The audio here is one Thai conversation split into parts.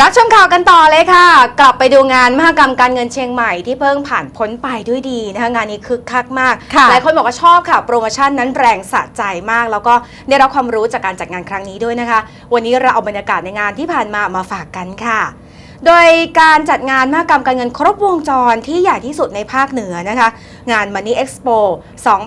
รับชมข่าวกันต่อเลยค่ะ กลับไปดูงานมหกรรมการเงินเชียงใหม่ที่เพิ่งผ่านพ้นไปด้วยดีนะคะงานนี้คึกคักมากค่ะหลายคนบอกว่าชอบค่ะ โปรโมชั่นนั้นแรงสะใจมาก แล้วก็ได้รับความรู้จากการจัดงานครั้งนี้ด้วยนะคะ วันนี้เราเอาบรรยากาศในงานที่ผ่านมามาฝากกันค่ะโดยการจัดงานมหกรรมการเงินครบวงจรที่ใหญ่ที่สุดในภาคเหนือนะคะ งาน Money Expo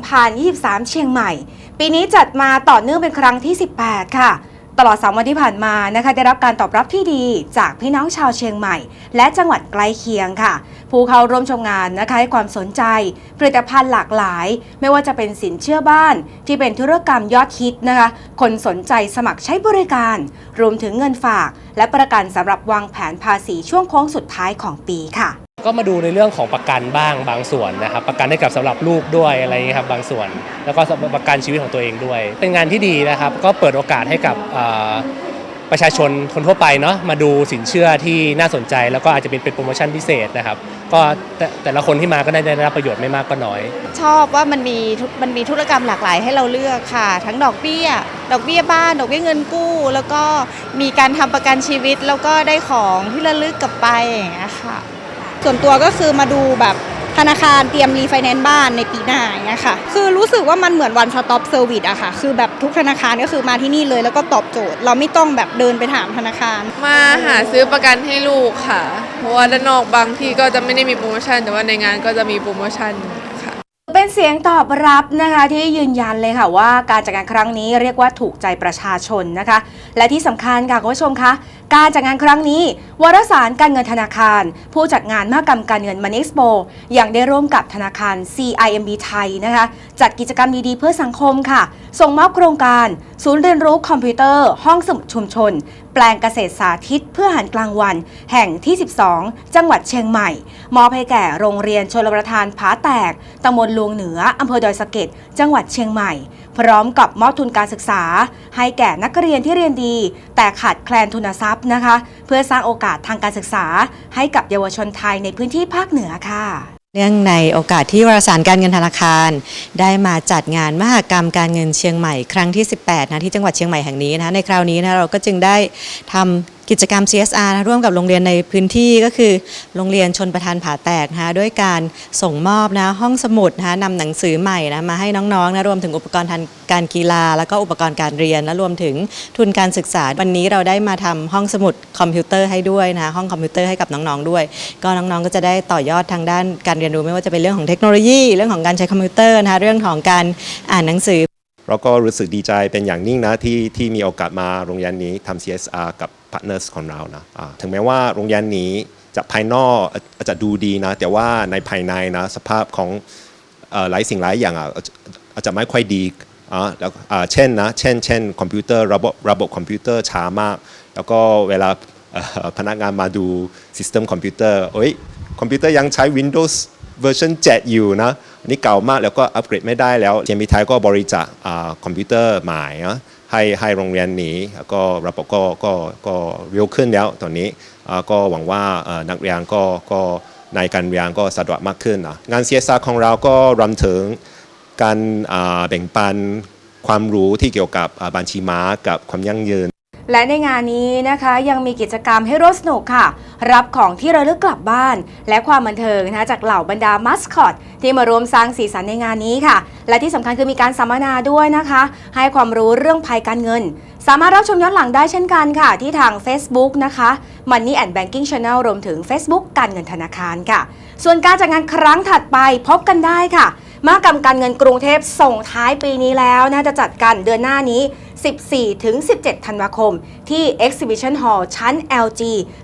2023 เชียงใหม่ ปีนี้จัดมาต่อเนื่องเป็นครั้งที่ 18 ค่ะ ตลอด 3 วันที่ผ่านมานะคะได้รับการตอบรับที่ดีจากพี่น้องชาวเชียงใหม่ และจังหวัดใกล้เคียงค่ะ ผู้เข้าร่วมชมงานนะคะให้ความสนใจผลิตภัณฑ์หลากหลาย ไม่ว่าจะเป็นสินเชื่อบ้าน ที่เป็นธุรกรรมยอดฮิตนะคะ คนสนใจสมัครใช้บริการ รวมถึงเงินฝาก และประกันสำหรับวางแผนภาษีช่วงโค้งสุดท้ายของปีค่ะ ก็มาดูในเรื่องของประกันบ้างบางส่วนนะครับ ประกันให้กับสำหรับลูกด้วยอะไรอย่างเงี้ยครับบางส่วน แล้วก็ประกันชีวิตของตัวเองด้วย เป็นงานที่ดีนะครับ ก็เปิดโอกาสให้กับประชาชนคนทั่วไปเนาะมาดูสินเชื่อที่น่าสนใจ แล้วก็อาจจะเป็นเป็นโปรโมชั่นพิเศษนะครับ ก็แต่แต่ละคนที่มาก็ได้ได้รับประโยชน์ไม่มากก็น้อย ชอบว่ามันมีมันมีธุรกรรมหลากหลายให้เราเลือกค่ะ ทั้งดอกเบี้ย ดอกเบี้ยบ้าน ดอกเบี้ยเงินกู้ แล้วก็มีการทำประกันชีวิต แล้วก็ได้ของที่ระลึกกลับไปอย่างเงี้ยค่ะ ส่วนตัวก็คือมาดูแบบธนาคารเตรียมรีไฟแนนซ์บ้านในปีหน้าอย่างเงี้ยค่ะ คือรู้สึกว่ามันเหมือนวันสต็อปเซอร์วิสอะค่ะ คือแบบทุกธนาคารก็คือมาที่นี่เลยแล้วก็ตอบโจทย์ เราไม่ต้องแบบเดินไปถามธนาคาร มาหาซื้อประกันให้ลูกค่ะ เพราะว่าด้านนอกบางที่ก็จะไม่ได้มีโปรโมชั่น แต่ว่าในงานก็จะมีโปรโมชั่น เป็นเสียงตอบรับนะคะที่ยืนยันเลยค่ะว่าการจัดงานครั้งนี้เรียกว่าถูกใจประชาชนนะคะ และที่สำคัญค่ะคุณผู้ชมคะการจัดงานครั้งนี้ วารสารการเงินธนาคาร ผู้จัดงานมหกรรมการเงินมันเอ็กซ์โปยังได้ร่วมกับธนาคาร CIMB ไทยนะคะ จัดกิจกรรมดีๆเพื่อสังคมค่ะ ส่งมอบโครงการ ศูนย์เรียนรู้คอมพิวเตอร์ ห้องสมุดชุมชน แปลงเกษตรสาธิตเพื่อหารกลางวัน แห่งที่ 12 จังหวัดเชียงใหม่ มอบให้แก่โรงเรียนชลประทานผาแตกตำบลลวงเหนืออำเภอดอยสะเก็ดจังหวัดเชียงใหม่ พร้อมกับมอบทุนการศึกษา ให้แก่นักเรียนที่เรียนดี แต่ขาดแคลนทุนทรัพย์นะคะ เพื่อสร้างโอกาสทางการศึกษา ให้กับเยาวชนไทยในพื้นที่ภาคเหนือค่ะเนื่องในโอกาสที่วารสารการเงินธนาคาร ได้มาจัดงานมหกรรมการเงินเชียงใหม่ ครั้งที่ 18 นะที่จังหวัดเชียงใหม่แห่งนี้นะในคราวนี้นะเราก็จึงได้ทำ กิจกรรม CSR นะร่วมกับโรงเรียนในพื้นที่ก็คือ โรงเรียนชนประทานผาแตกนะคะด้วยการส่งมอบนะห้องสมุดนะคะนำหนังสือใหม่นะมาให้น้องๆนะรวมถึงอุปกรณ์ทางการกีฬา แล้วก็อุปกรณ์การเรียนและรวมถึงทุนการศึกษา วันนี้เราได้มาทำห้องสมุดคอมพิวเตอร์ให้ด้วยนะห้องคอมพิวเตอร์ให้กับน้องๆด้วย ก็น้องๆก็จะได้ต่อยอดทางด้านการเรียนรู้ไม่ว่าจะเป็นเรื่องของเทคโนโลยี เรื่องของการใช้คอมพิวเตอร์นะคะเรื่องของการอ่านหนังสือ เราก็รู้สึกดีใจเป็นอย่างยิ่งนะที่ที่มีโอกาสมาโรงเรียนนี้ทำ CSR กับพาร์ทเนอร์สของเรานะอ่าถึงแม้ว่าโรงเรียนนี้จากภายนอกอาจจะดูดีนะ แต่ว่าในภายในนะสภาพของอหลายสิ่งหลายอย่างอาจจะไม่ค่อยดีอ่าแล้วอ่าเช่นนะเช่นเช่นคอมพิวเตอร์ระบบระบบคอมพิวเตอร์ช้ามาก แล้วก็เวลาพนักงานมาดูซิสเต็มคอมพิวเตอร์เอ้ยคอมพิวเตอร์ยังใช้ Windows เวอร์ชัน7อยู่นะ นี่เก่ามากแล้วก็อัปเกรดไม่ได้แล้วเทียมพีไทยก็บริจาคคอมพิวเตอร์ใหม่ให้ให้โรงเรียนนี้แล้วก็ระบบก็ก็ก็เร็วขึ้นแล้วตอนนี้ก็หวังว่านักเรียนก็ก็ในการเรียนก็สะดวกมากขึ้นนะงาน CSR ของเราก็รวมถึงการแบ่งปันความรู้ที่เกี่ยวกับบัญชีม้ากับความยั่งยืน และในงานนี้นะคะยังมีกิจกรรมให้ร่วมสนุกค่ะ รับของที่ระลึกกลับบ้าน และความบันเทิงนะคะจากเหล่าบรรดามัสคอต ที่มารวมสร้างสีสันในงานนี้ค่ะ และที่สำคัญคือมีการสัมมนาด้วยนะคะ ให้ความรู้เรื่องภัยการเงิน สามารถรับชมย้อนหลังได้เช่นกันค่ะ ที่ทาง Facebook นะคะ Money and Banking Channel รวมถึง Facebook การเงินธนาคารค่ะ ส่วนการจัดงานครั้งถัดไปพบกันได้ค่ะมหกรรมการเงินกรุงเทพส่งท้ายปีนี้แล้วน่าจะจัดกันเดือนหน้านี้ 14 ถึง 17 ธันวาคม ที่ Exhibition Hall ชั้น LG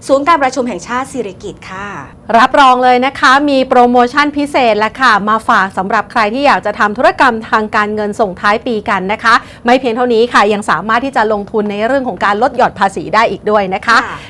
ศูนย์การประชุมแห่งชาติสิริกิติ์ค่ะ รับรองเลยนะคะ มีโปรโมชั่นพิเศษและค่ะ มาฝากสำหรับใครที่อยากจะทำธุรกรรมทางการเงินส่งท้ายปีกันนะคะ ไม่เพียงเท่านี้ค่ะ ยังสามารถที่จะลงทุนในเรื่องของการลดหย่อนภาษีได้อีกด้วยนะคะค่ะ